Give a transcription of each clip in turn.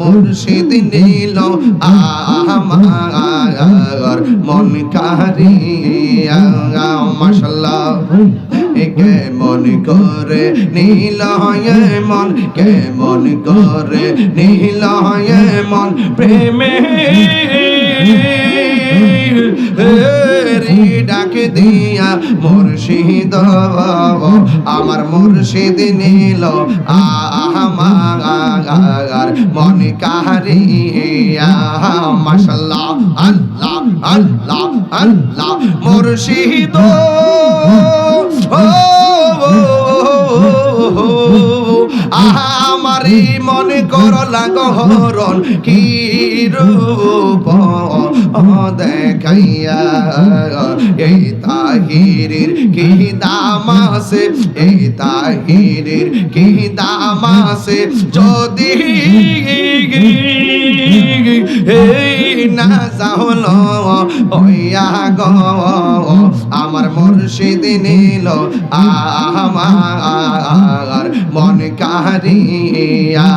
মুর্শিদ নীল আমার মন কারিয়া মাশাল্লাহ কেমন করে নীল মন কেমন করে নীল মন। প্রেমে ডাক দিয়া মুর্শিদ আমার মুর্শিদ নীল আমার মন কারিয়া মাশাল্লাহ আল্লাহ আল্লাহ আল্লাহ মুর্শিদ আমারি মনে কর লাগহরণ কি রূপ দেখাইয়া এই তাহিরের কি দাম আছে? এই তাহিরের কি দাম আছে? যদি এই না যাহল হইয়া গ আমার মুর্শিদ নীল আমার মন কারিয়া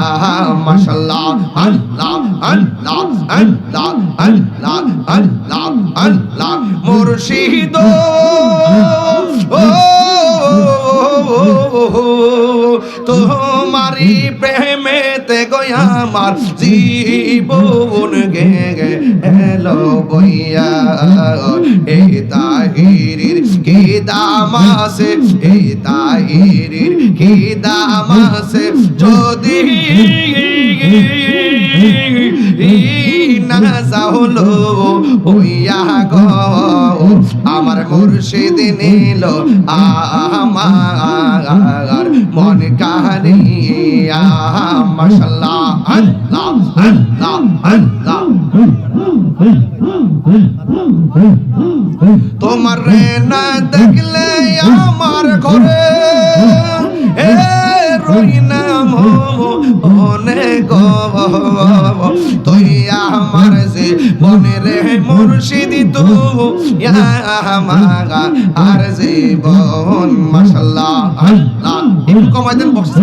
মাশাল্লাহ আল্লাহ আল্লাহ আল্লাহ আল্লাহ আল্লাহ আল্লাহ মুর্শিদ তোমারি প্রেমেতে গয়া আমার জীবন গে এলো বইয়া এই তাহিরির কি দাম আছে? এই তাহিরির কি দাম আছে? যদি না যাহলো হইয়া গ, আমার মুর্শিদ নিল আমার মন কারিয়া তোমার রে না দেখলে আমার ঘরে এ রই না অনেক তুই আমার যে মনে রে আর জীবন মাশাল্লাহ আল্লাহ একটু কমাই দেন বক্স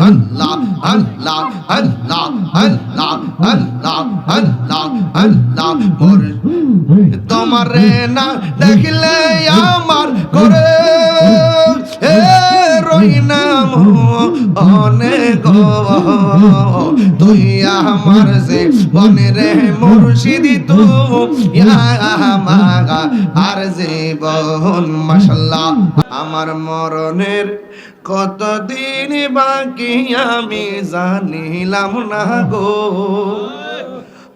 আল্লাহ আল্লাহ আল্লাহ আল্লাহ আল্লাহ আল্লাহ আল্লাহ মোর তোমার না দেখলে আমার করে রই নাম অনেক তুই আমার যে বনে রে মুর্শিদি তু আমাগা আর জীবন মাশাল্লাহ আমার মরণের কতদিন বাকি আমি জানিলাম না গো।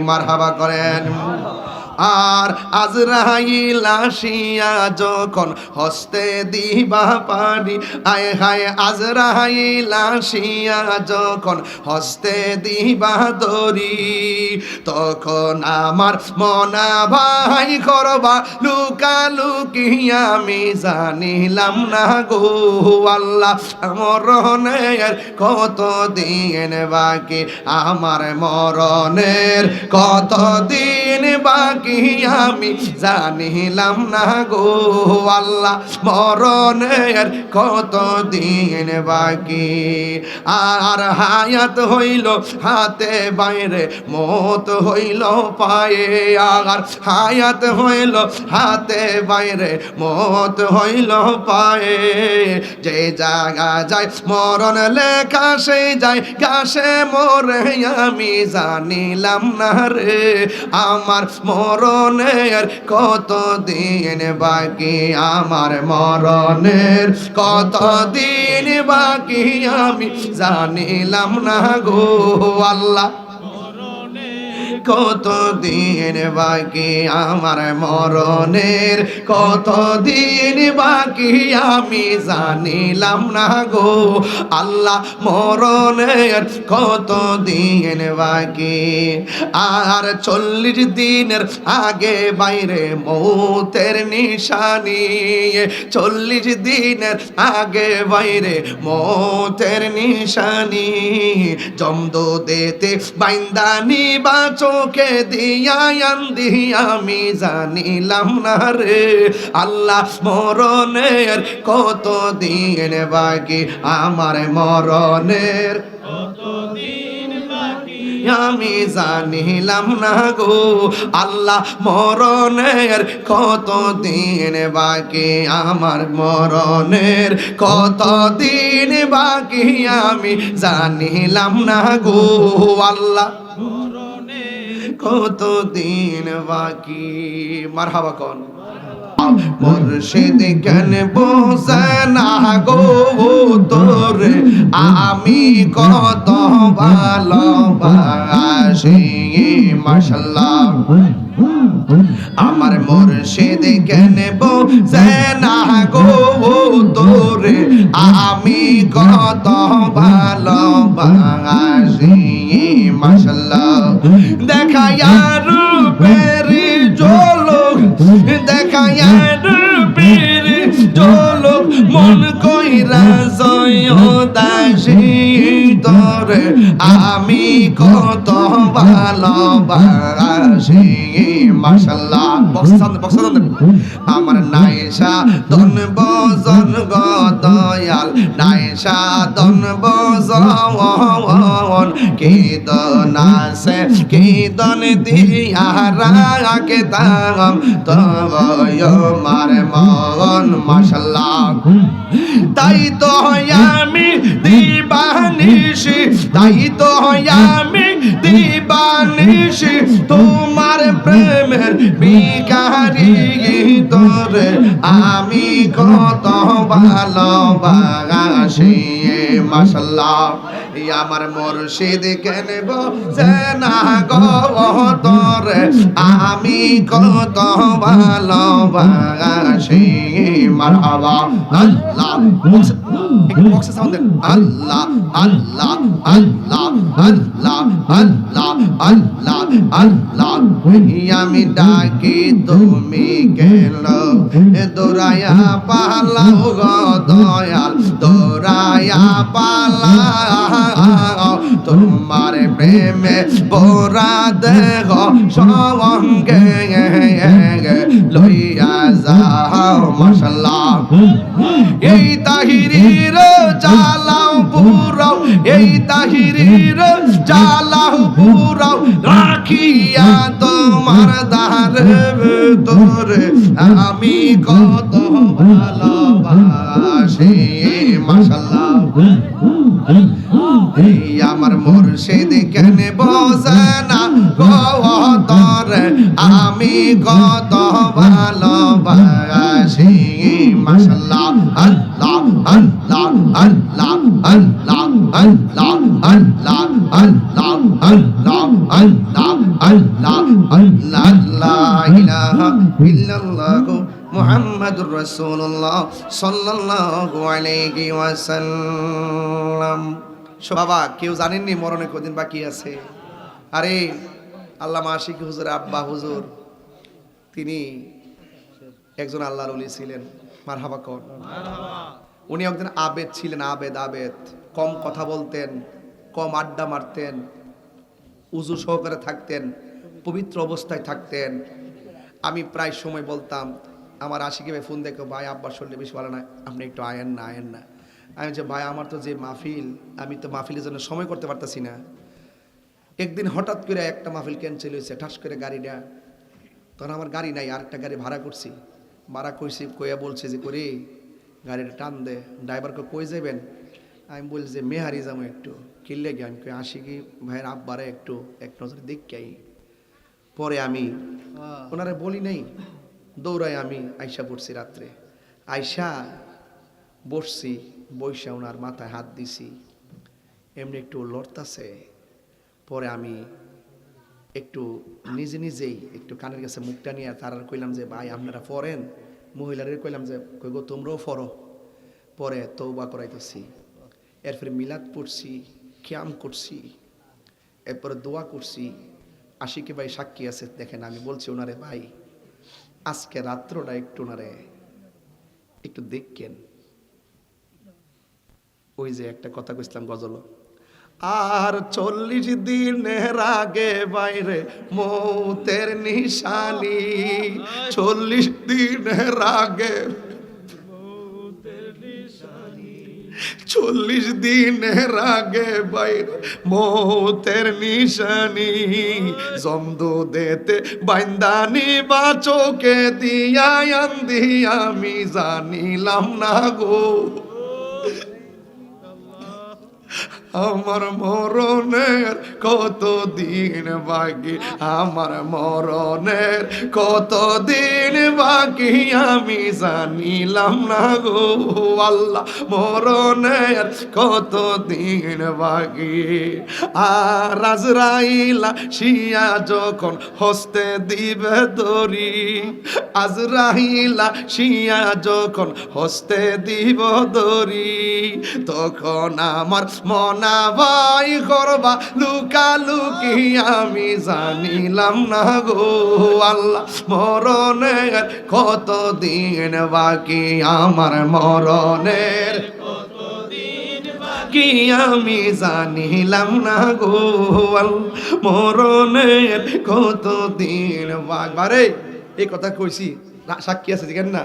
মারহাবা করেন? আর আজরাইল আসিয়া যখন হস্তে দিবা পারি আয় হায় আজরাইল আসিয়া যখন হস্তে দিবা দরি তখন আমার মনা ভাই করবা লুকা লুকি আমি জানিলাম না গো আল্লাহ মরণের কত দিন বাকি, আমার মরণের কত দিন বাকি, আমি জানিলাম না গো আল্লাহ, মরণের কত দিন বাকি। আর হায়াত হইল হাতে বাইরে মত হইল পায়ে আর হায়াত হইল হাতে বাইরে মত হইল পায়ে। যে জায়গা যায় মরণ লেখা সে যায় গাছে মরে, আমি জানিলাম না রে, আমার মরণের কত দিন বাকি? আমার মরণের কত দিন বাকি? আমি জানিলাম না গো আল্লাহ। কত দিন বাকি আমার মরণের? কত দিন বাকি আমি জানিলাম না গো। আল্লাহ মরণের কত দিন বাকি? আর চল্লিশ দিনের আগে বাইরে মৌতের নিশানি। চল্লিশ দিনের আগে বাইরে মৌতের নিশানি। জমদো দেতে বাইন্দানি বা দিয়ায়ান দিয়া আমি জানিলাম না রে। আল্লাহ মরণের কত দিন বাকি, আমার মরণের আমি জানিলাম না গো। আল্লাহ মরণের কত দিন বাকি, আমার মরণের কত দিন বাকি, আমি জানিলাম না গো। আল্লাহ কত দিন বাকি? মারহাবা কোন। মুর্শিদ কেন বসে না গো তোরে? আমি কত ভালোবাসি মাশাল্লাহ। আমার মুর্শিদ কেন বসে না গো তোরে? আমি কত ভালোবাসি মাসাল্লাহ দেখায়া রূপের জল দেখায়া রূপের জলক মন কইরা জয় দাসী তরে আমি কত ভালোবাসি মাশাল্লাহ বক্সান বক্সান আমার নাইসা দন বজন গ দয়াল নাইসা দন বজন কি দন আছে কি দন দিয়া রাখে দাম তয় মার মন মাশাল্লাহ তাই তো আমি দিবানিশি, তাই তো আমি দিবানিশি তোমার প্রেমের বিকারি তোরে আমি কত ভালোবাসি। মাশাল্লাহ এই আমার মুর্শিদ কেন না গো তোরে আমি কত ভালোবাসি। মারহাবা। আল্লাহ। আল্লাহ আল্লাহ আল্লাহ আল্লাহ আল্লাহ আল্লাহ আল্লাহ। আমি ডাকি, তুমি গেল দৌড়ায়া পালাও গো দয়াল দৌড়ায়া পালাও তোমার প্রেমে বোরা দেহ সঙ্গে লইয়া যাও মশাল্লাহ এই তাহিরির চালাও পুরাও, এই তাহিরির চালাও পুরাও, রাখিয়া তোমার দ্বার তোরে আমি কত ভালোবাসি মাশাল্লাহ এই আমার মুর্শিদ কেন বসে না গো তোরে আমি কত ভালোবাসি মাশাল্লাহ আল্লাহ আল্লাহ আল্লাহ আল্লাহ আল্লাহ আল্লাহ আল্লাহ আল্লাহ আল্লাহ আল্লাহ আল্লাহ লা ইলাহা ইল্লাল্লাহ মুহাম্মাদুর রাসূলুল্লাহ সাল্লাল্লাহু আলাইহি ওয়াসাল্লাম। বাবা, কেউ জানেননি মরণে কদিন বাকি আছে? আরে, আল্লাহ আশিক হুজুর, আব্বা হুজুর, তিনি একজন আল্লাহর ওলি ছিলেন। মারহাবা কর। উনি একজন আবেদ ছিলেন, আবেদ আবেদ। কম কথা বলতেন, কম আড্ডা মারতেন, উজু সহকারে থাকতেন, পবিত্র অবস্থায় থাকতেন। আমি প্রায় সময় বলতাম আমার আশিকে ফোন দেখো ভাই আব্বার শরীরে বেশি ভালো না আপনি একটু আয়েন না আয়েন না। আমি যে ভাই আমার তো যে মাহফিল আমি তো মাহফিলের জন্য সময় করতে পারতাছি না। একদিন হঠাৎ করে একটা মাহফিল ক্যান্সেল হয়েছে ঠাস করে গাড়িটা তখন আমার গাড়ি নাই আরেকটা গাড়ি ভাড়া করছি। ভাড়া করছি কইয়া বলছে যে করে গাড়িটা টান দে ড্রাইভারকে কই যাবেন আমি বলছি যে মেহারি যাব একটু কিনলে গিয়ে আমি কই আসি কি ভাইয়ের আব্বারে একটু এক নজরে দেখি পরে আমি ওনারে বলি নাই দৌড়াই আমি আইসা পড়ছি রাত্রে। আইসা বসছি বৈশা ওনার মাথায় হাত দিছি। এমনি একটু লড়তাছে, পরে আমি একটু নিজে নিজেই একটু কানের কাছে মুখটা নিয়ে তারা কইলাম যে, ভাই, আপনারা পড়েন মহিলাদের কইলাম যে, কই গো, তোমরাও পড়ো পরে তৌবা করাইতেছি। এরপরে মিলাদ পড়ছি, ক্যাম করছি, এরপরে দোয়া করছি। আশিকে ভাই সাক্ষী আছে, দেখেন, আমি বলছি ওনারে ভাই আজকে রাত্রটা একটু ওনারে একটু দেখকেন ওই যে একটা কথা কইছিলাম গজল। আর চল্লিশ দিনের আগে বাইরে মৌতের নিশানি, চল্লিশ দিনের আগে চল্লিশ দিনের আগে বাইরে মৌতের নিশানি। জমদু দেতে বাইন্দানি বা চোখে দিয়া আমি জানিলাম না গো। আমার মরণের কত দিন বাকি? আমার মরণের কত দিন বাকি? আমি জানিলাম না গো আল্লাহ, মরণের কত দিন বাকি? আর আজরাইলা শিয়া যখন হস্তে দিবে দরি আজরাইলা শিয়া যখন হস্তে দিব দরি তখন আমার মনা ভাই করবা, লুকা লুকি আমি জানিলাম না গো আল্লাহ। মরণের কত দিন বাকি, আমার মরণের কি আমি জানিলাম না গো মরণের কত দিন বারে এই কথা কইছি, না- সাক্ষী আছে দেখেন না।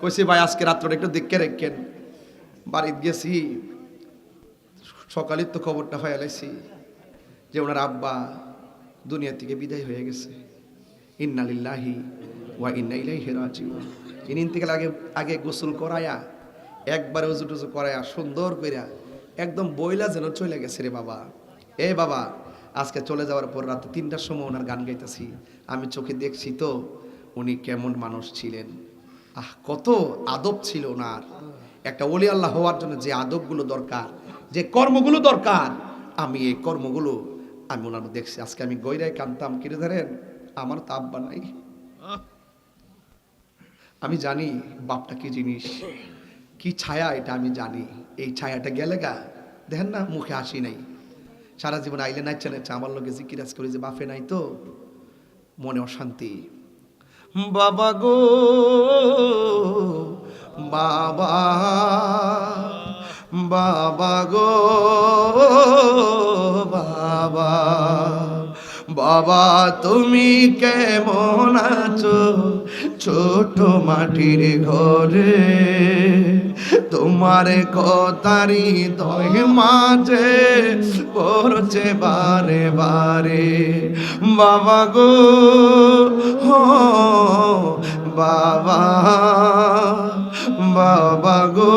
কইছি, ভাই, আজকে রাত্রটা একটু দেখে রেখেন। বাড়িতে গেছি সকালের তো খবরটা হয়ে লাইছি যে ওনার আব্বা দুনিয়া থেকে বিদায় হয়ে গেছে। ইন্নালিল্লাহি ওয়া ইন্না ইলাইহি রাজিউন। তিনি ইন্তেকাল আগে আগে গোসল করায়া, একবারে উজু টুজু করায়া, সুন্দর কইরা একদম বইলা যেন চলে গেছে রে বাবা। এ বাবা, আজকে চলে যাওয়ার পর রাতে তিনটার সময় ওনার গান গাইতেছি। আমি চোখে দেখছি তো উনি কেমন মানুষ ছিলেন। আহ, কত আদব ছিল ওনার। একটা ওলি আল্লাহ হওয়ার জন্য যে আদবগুলো দরকার যে কর্মগুলো দরকার, আমি এই কর্মগুলো, আমি ওনার দেখছি, আজকে আমি গইরায় কানতাম কিরে ধরেন? আমার তো আব্বা নাই আমি জানি বাপটা কি জিনিস, কি ছায়া এটা আমি জানি। এই ছায়াটা গেলে গা, দেখেন না, মুখে হাসি নাই। সারা জীবন আইলে নাচছে নাচছে আমার লোকে জিকিরাজ করি যে বাপে নাই তো, মনে অশান্তি। বাবা গো, বাবা। বাবা গো, বাবা। বাবা, তুমি কেমন আছো? ছোট মাটির ঘরে তোমার কথারি দয় মাঝে পড়ছে বারে বারে। বাবা গো, হো, বাবা বাবা গো।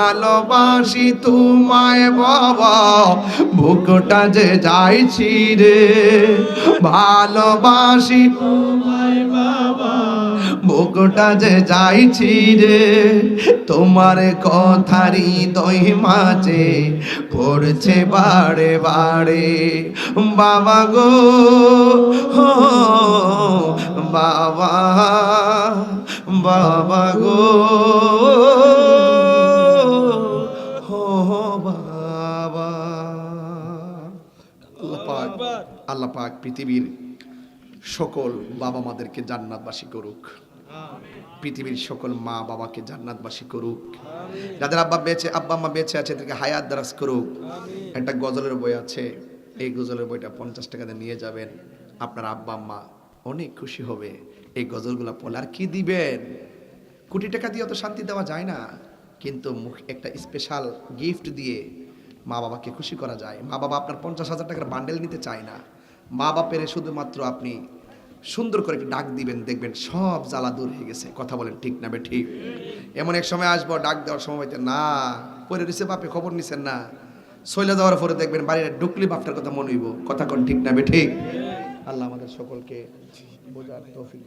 ভালোবাসি তোমায় বাবা, বুকটা যে যাইছি রে। ভালোবাসি তোমায় বাবা, বুকটা যে যাইছি রে। তোমার কথারি দই মাঝে পড়ছে বারে বারে। বাবা গো বাবা বাবা গো। পাক পৃথিবীর সকল বাবা মাদেরকে জান্নাতবাসী করুক। পৃথিবীর সকল মা বাবাকে জান্নাতবাসী করুক। যাদের আব্বা বেঁচে আব্বা মা বেঁচে আছে তাদেরকে হায়াত দারাজ করুক। একটা গজলের বই আছে এই গজলের বইটা পঞ্চাশ টাকাতে নিয়ে যাবেন। আপনার আব্বা আম্মা অনেক খুশি হবে। এই গজলগুলো পড়লে আর কি দিবেন? কোটি টাকা দিয়ে অত শান্তি দেওয়া যায় না। কিন্তু মুখ একটা স্পেশাল গিফট দিয়ে মা বাবাকে খুশি করা যায়। মা বাবা আপনার পঞ্চাশ হাজার টাকার বান্ডেল নিতে চায় না। মা বাপের শুধুমাত্র আপনি সুন্দর করে ডাক দিবেন, দেখবেন সব জ্বালা দূর হয়ে গেছে। কথা বলেন ঠিক না ঠিক এমন এক সময় আসব, ডাক দেওয়ার সময় না পরে রয়েছে বাপে, খবর নিছেন না। সইলে যাওয়ার পরে দেখবেন বাড়ির ঢুকলি বাপটার কথা মনে হইব। কথা কোন ঠিক না ঠিক আল্লাহ আমাদের সকলকে বোঝার তৌফিক।